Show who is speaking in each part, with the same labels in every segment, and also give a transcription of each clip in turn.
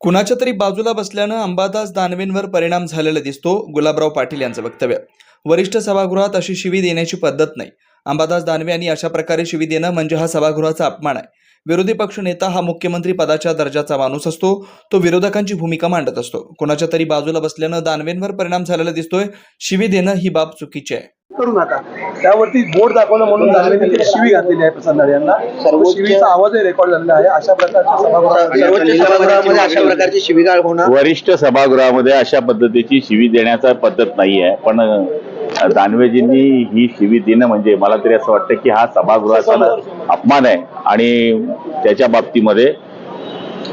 Speaker 1: कुणाच्या तरी बाजूला बसल्यानं अंबादास दानवेंवर परिणाम झालेला दिसतो गुलाबराव पाटील यांचं वक्तव्य. वरिष्ठ सभागृहात अशी शिवी देण्याची पद्धत नाही. अंबादास दानवे यांनी अशा प्रकारे शिवी देणं म्हणजे हा सभागृहाचा अपमान आहे. विरोधी पक्ष नेता हा मुख्यमंत्री पदाच्या दर्जाचा माणूस असतो तो विरोधकांची भूमिका मांडत असतो. कुणाच्या तरी बाजूला बसल्यानं दानवेंवर परिणाम झालेला दिसतोय शिवी देणं ही बाब चुकीची आहे.
Speaker 2: करू नका. त्यावरती बोर्ड दाखवलं म्हणून शिवी घातलेली आहे प्रसाद यांना. शिवीचा आवाजही रेकॉर्ड झालेला आहे. अशा प्रकारच्या
Speaker 3: अशा प्रकारची शिवीगाळ होणं
Speaker 4: वरिष्ठ सभागृहामध्ये अशा पद्धतीची शिवी देण्याचा पद्धत नाही आहे. पण दानवेजींनी ही शिवी देणं म्हणजे मला तरी असं वाटतं की हा सभागृहाचा अपमान आहे. आणि त्याच्या बाबतीमध्ये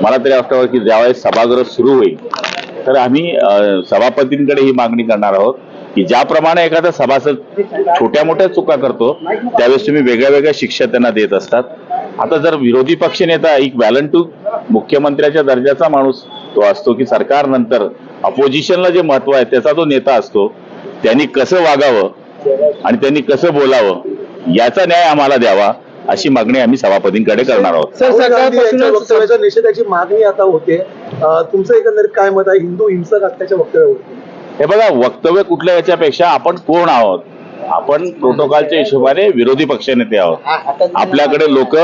Speaker 4: मला तरी वाटतं की ज्यावेळेस सभागृह सुरू होईल तर आम्ही सभापतींकडे ही मागणी करणार आहोत. की ज्याप्रमाणे एखादा सभासद छोट्या मोठ्या चुका करतो त्यावेळेस तुम्ही वेगळ्या वेगळ्या शिक्षा त्यांना देत असतात. आता जर विरोधी पक्ष नेता एक टू मुख्यमंत्र्याच्या दर्जाचा माणूस तो असतो की सरकारनंतर अपोजिशनला जे महत्त्व आहे त्याचा तो नेता असतो त्यांनी कसं वागावं आणि त्यांनी कसं बोलावं याचा न्याय आम्हाला द्यावा अशी मागणी आम्ही सभापतींकडे करणार आहोत.
Speaker 2: निषेधाची मागणी आता होते. तुमचं एकंदरीत काय मत आहे? हिंदू हिंसक असल्याच्या वक्तव्यावरती.
Speaker 4: हे बघा वक्तव्य कुठल्या याच्यापेक्षा आपण कोण आहोत. आपण प्रोटोकॉलच्या हिशोबाने विरोधी पक्षनेते आहोत. आपल्याकडे लोक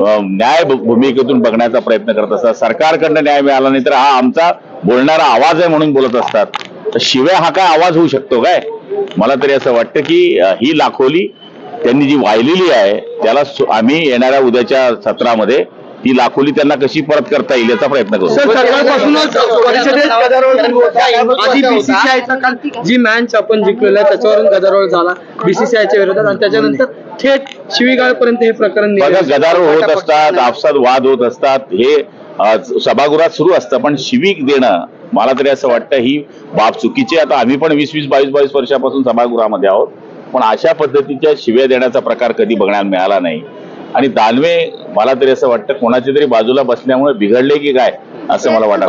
Speaker 4: न्याय भूमिकेतून बघण्याचा प्रयत्न करत असतात. सरकारकडनं न्याय मिळाला नाही तर हा आमचा बोलणारा आवाज आहे म्हणून बोलत असतात. तर शिवाय हा काय आवाज होऊ शकतो काय? मला तरी असं वाटतं की ही लाखोली त्यांनी जी वाहिलेली आहे त्याला आम्ही येणाऱ्या उद्याच्या सत्रामध्ये ती लाखोली त्यांना कशी परत करता येईल याचा प्रयत्न करू
Speaker 5: जी मॅच आपण जिंकलेला त्याच्यावरून गदारोळ झाला बीसीसीआयच्या विरोधात आणि त्याच्यानंतर थेट शिवीगाळपर्यंत हे प्रकरण.
Speaker 4: गदारोळ होत असतात आपसात वाद होत असतात हे सभागृहात सुरू असतं पण शिवीक देणं मला तरी असं वाटतं ही बाब चुकीची. आता आम्ही पण वीस वीस बावीस बावीस वर्षापासून सभागृहामध्ये आहोत पण अशा पद्धतीच्या शिव्या देण्याचा प्रकार कधी बघण्यात मिळाला नाही आणि दानवे मला तरी असं वाटतं कोणाच्या तरी बाजूला बसल्यामुळे बिघडले की काय असं मला वाटत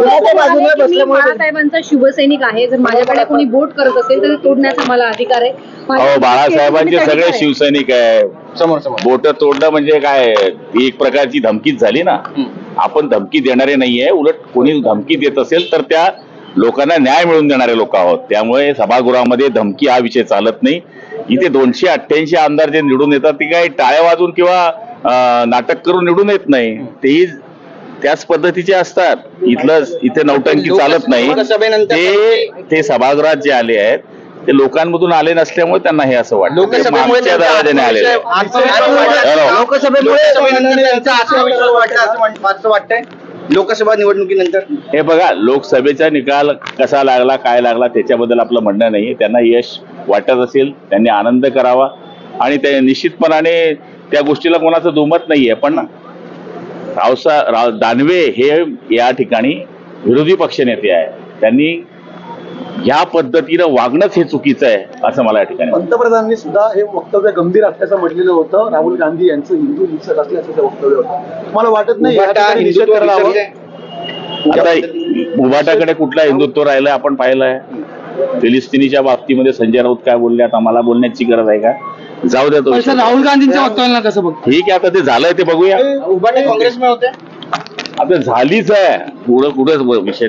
Speaker 5: कोणाच्या बाजूला
Speaker 6: मी बाळासाहेबांचा शिवसैनिक आहे जर माझ्याकडे कोणी बोट करत असेल तर तोडण्याचा मला अधिकार आहे
Speaker 4: बाळासाहेबांचे सगळे. शिवसैनिक आहे बोट तोडणं म्हणजे काय ही एक प्रकारची धमकीच झाली ना आपण धमकी देणारे नाहीये उलट कोणी धमकी देत असेल तर त्या लोकांना न्याय मिळवून देणारे लोक आहोत. त्यामुळे सभागृहामध्ये धमकी हा विषय चालत नाही. इथे दोनशे अठ्ठ्याऐंशी आमदार जे निवडून येतात ते काही टाळ्या वाजून किंवा नाटक करून निवडून येत नाही. तेही त्याच पद्धतीचे असतात. इथलं इथे नौटंकी चालत नाही. ते ते सभागृहात जे आले आहेत ते लोकांमधून आले नसल्यामुळे त्यांना हे असं वाटतं.
Speaker 3: लोकसभेमुळे लोकसभा निवडणुकीनंतर?
Speaker 4: हे बघा लोकसभेचा निकाल कसा लागला काय लागला त्याच्याबद्दल आपलं म्हणणं नाही त्यांना यश वाटत असेल त्यांनी आनंद करावा. आणि ते निश्चितपणाने त्या गोष्टीला कोणाचं दुमत नाहीये. पण रावसा राव दानवे हे या ठिकाणी विरोधी पक्षनेते आहे त्यांनी या पद्धतीनं वागणंच हे चुकीचं आहे असं मला या ठिकाणी वाटतं.
Speaker 2: पंतप्रधानांनी सुद्धा हे वक्तव्य गंभीर असल्याचं म्हटलेलं होतं. राहुल गांधी यांचं हिंदू हिंसक असल्याचं ते वक्तव्य होतं. मला वाटत नाही.
Speaker 4: आता उभाटाकडे कुठला हिंदुत्व राहिलं आपण पाहिलंय? फिलिस्तिनीच्या बाबतीमध्ये संजय राऊत काय बोलले आता मला बोलण्याची गरज आहे का? जाऊ द्या तो
Speaker 5: राहुल गांधींच्या वक्तव्याला कसं बघतो?
Speaker 4: ठीक आहे आता ते झालंय ते बघूया.
Speaker 3: उभाटे काँग्रेसमध्ये होते.
Speaker 4: आता झालीच आहे. पुढं कुठंच विषय.